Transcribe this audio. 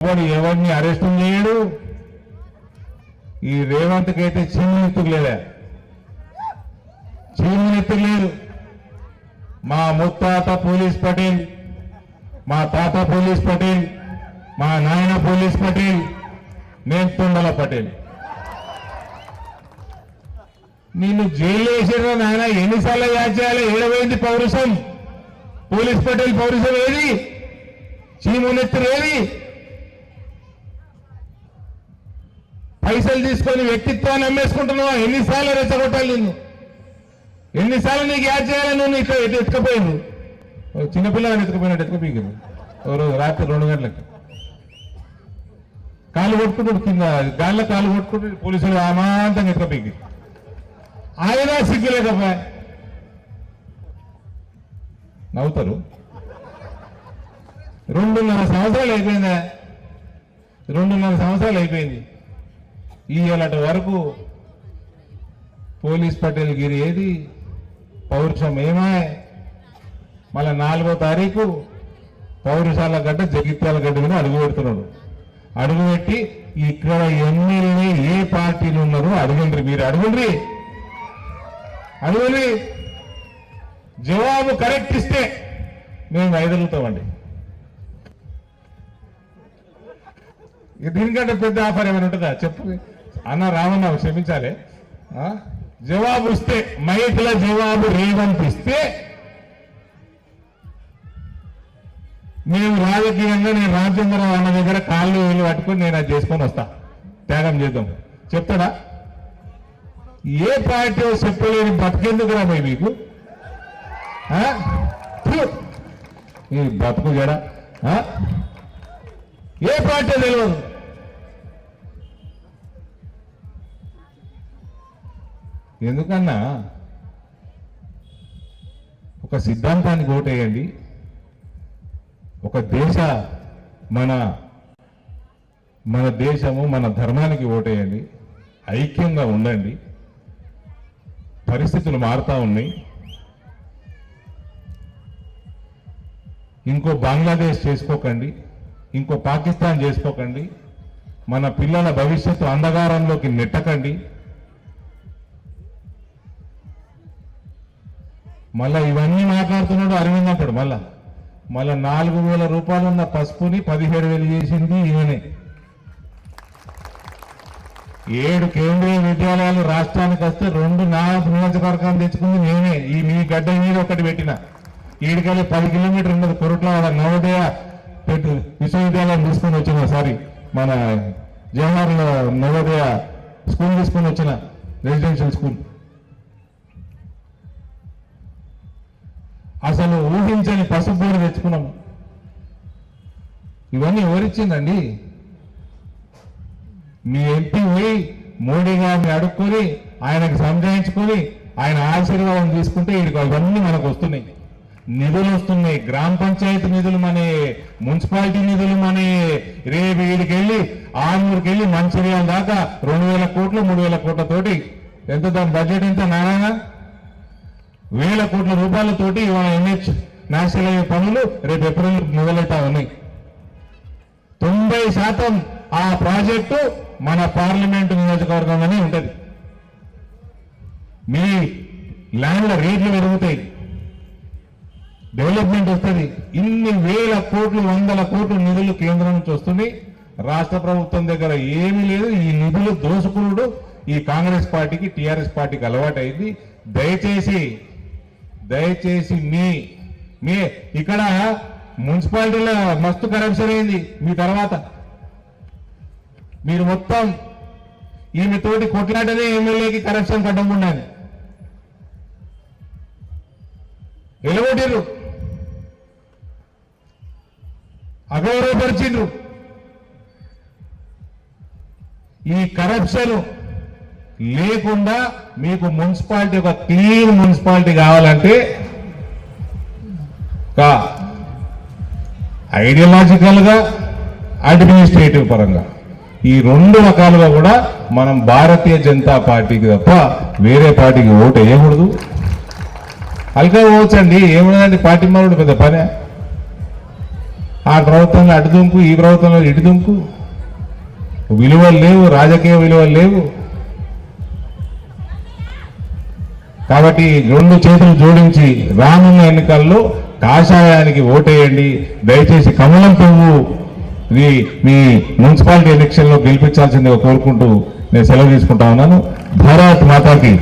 వాడు ఎవరిని అరెస్ట్ చేయడు? ఈ రేవంత్కి అయితే చీమనెత్తుకు లేదా చీమనెత్తుకు లేదు మా ముత్తాత పోలీస్ పటేల్ మా తాత పోలీస్ పటేల్ మా నాయన పోలీస్ పటేల్ నేను తుండల పటేల్. నిన్ను జైలు వేసిన నాయన? ఎన్నిసార్లు యాడ్ చేయాలి? ఏడవైంది పౌరుషం? పోలీస్ పటేల్ పౌరుషం ఏది? చీమునెత్తులు ఏది పైసలు తీసుకొని వ్యక్తిత్వాన్ని అమ్మేసుకుంటున్నావా? ఎన్నిసార్లు రెచ్చగొట్టాలి నిన్ను? ఎన్నిసార్లు నీకు యాడ్ చేయాలి నువ్వు ఇట్లా ఎటు ఎత్తుకపోయింది? ఓ చిన్నపిల్లగాని ఎత్తుకుపోయినట్టు ఎత్తుకుపోయింది ఓ రోజు రాత్రి రెండు గంటలకు. కాలు కొట్టుకుంటాడు కింద గాల్లో కాలు కొట్టుకుంటూ పోలీసులు అమాంతంగా ఎత్తుకపోయింది. ఆయన సిగ్గులేకపోయా నవ్వుతారు. రెండున్నర సంవత్సరాలు అయిపోయిందా? రెండున్నర సంవత్సరాలు అయిపోయింది. ఈ వరకు పోలీస్ పటేల్ గిరి ఏది? పౌరుషం ఏమే మళ్ళీ నాలుగో తారీఖు పౌరుషాల గడ్డ జగిత్యాల గడ్డ మీద అడుగు పెడుతున్నాడు. అడుగు పెట్టి ఇక్కడ ఎమ్మెల్యే ఏ పార్టీలు ఉన్నారో అడుగుండ్రి మీరు అడుగుండ్రి అడగండి. జవాబు కరెక్ట్ ఇస్తే మేము వైదొలుగుతామండి దీనికంటే పెద్ద ఆఫర్ ఏమైనా ఉంటుందా? చెప్పు. అన్న రామన్న క్షమించాలి. ఆ? జవాబు ఇస్తే మైకుల జవాబు రేవంత్ ఇస్తే మేము రాజకీయంగా నేను రామచంద్రరావు అన్న దగ్గర కాళ్ళు వీళ్ళు పట్టుకుని నేను అది చేసుకొని వస్తా. త్యాగం చేద్దాం. చెప్తాడా? ఏ పార్టీ చెప్పలేని బతికెందుకు రా మీకు? ఆ? ఈ బతుకు జడ ఆ? ఏ పార్టీ తెలియదు? ఎందుకన్నా? ఒక సిద్ధాంతానికి ఓటేయండి. ఒక దేశ మన మన దేశము మన ధర్మానికి ఓటేయండి. ఐక్యంగా ఉండండి. పరిస్థితులు మారుతూ ఉన్నాయి. ఇంకో బంగ్లాదేశ్ చేసుకోకండి. ఇంకో పాకిస్తాన్ చేసుకోకండి. మన పిల్లల భవిష్యత్తు అంధకారంలోకి నెట్టకండి. మళ్ళా ఇవన్నీ మాట్లాడుతున్నాడు అరవింద్ అంటాడు మళ్ళా. మళ్ళా నాలుగు వేల రూపాయలు ఉన్న పసుపుని పదిహేడు వేలు చేసింది ఈయననే ఏడు కేంద్రీయ విద్యాలయాలు రాష్ట్రానికి వస్తే రెండు నా నియోజకవర్గాన్ని తెచ్చుకుంది నేనే. ఈ మీ గడ్డ మీద ఒకటి పెట్టిన. ఈడికెళ్ళి పది కిలోమీటర్ ఉన్నది కొరట్లో నవోదయ పెట్టు విశ్వవిద్యాలయం తీసుకొని వచ్చిన సారీ మన జవహర్ నవోదయ స్కూల్ తీసుకొని వచ్చిన రెసిడెన్షియల్ స్కూల్. అసలు ఊహించని పసుపు కూడా తెచ్చుకున్నాం. ఇవన్నీ ఎవరిచ్చిందండి? మీ ఎంపీ పోయి మోడీ గారిని అడుక్కొని ఆయనకు సంజాయించుకొని ఆయన ఆశీర్వాదం తీసుకుంటే వీడికి అవన్నీ మనకు వస్తున్నాయి. నిధులు వస్తున్నాయి. గ్రామ పంచాయతీ నిధులు మనే మున్సిపాలిటీ నిధులు మనే రేపు వీడికి వెళ్ళి ఆరుమూరుకి వెళ్ళి మంచిర్యాల దాకా రెండు వేల కోట్లు మూడు వేల కోట్లతోటి ఎంత దాని బడ్జెట్ ఎంత నారాయణ? వేల కోట్ల రూపాయలతోటి ఇవాళ ఎన్హెచ్ నేషనల్ హైవే పనులు రేపు ఏప్రిల్ మొదలవుతా ఉన్నాయి తొంభై శాతం ఆ ప్రాజెక్టు మన పార్లమెంటు నియోజకవర్గంలోనే ఉంటుంది. మీ ల్యాండ్ల రేట్లు పెరుగుతాయి. డెవలప్మెంట్ వస్తుంది. ఇన్ని వేల కోట్లు వందల కోట్లు నిధులు కేంద్రం నుంచి వస్తున్నాయి. రాష్ట్ర ప్రభుత్వం దగ్గర ఏమీ లేదు. ఈ నిధులు దోసుకునుడు ఈ కాంగ్రెస్ పార్టీకి టీఆర్ఎస్ పార్టీకి అలవాటైంది. దయచేసి దయచేసి మీ మీ ఇక్కడ మున్సిపాలిటీలో మస్తు కరప్షన్ అయింది మీ తర్వాత. మీరు మొత్తం ఈమె తోటి కొట్లాటనే ఎమ్మెల్యేకి కరప్షన్ కట్టకుండాలి వెలగొట్టిర్రు అగౌరవపరిచిండ్రు. ఈ కరప్షన్ లేకుండా మీకు మున్సిపాలిటీ ఒక క్లీన్ మున్సిపాలిటీ కావాలంటే కా ఐడియాలాజికల్గా అడ్మినిస్ట్రేటివ్ పరంగా. ఈ రెండు రకాలుగా కూడా మనం భారతీయ జనతా పార్టీకి తప్ప వేరే పార్టీకి ఓటు వేయకూడదు. అల్కా పోవచ్చండి ఏమున్నదండి పార్టీ మారుడు పెద్ద పనే. ఆ ప్రభుత్వంలో అటు దుంకు ఈ ప్రభుత్వంలో ఇటు దుంకు. విలువలు లేవు రాజకీయ విలువలు లేవు. కాబట్టి రెండు చేతులు జోడించి రానున్న ఎన్నికల్లో కాషాయానికి ఓటేయండి. దయచేసి కమలం పువ్వు ఇది మీ మున్సిపాలిటీ ఎలక్షన్ గెలిపించాల్సిందిగా కోరుకుంటూ నేను సెలవు తీసుకుంటా ఉన్నాను. భారత్ మాతాకి.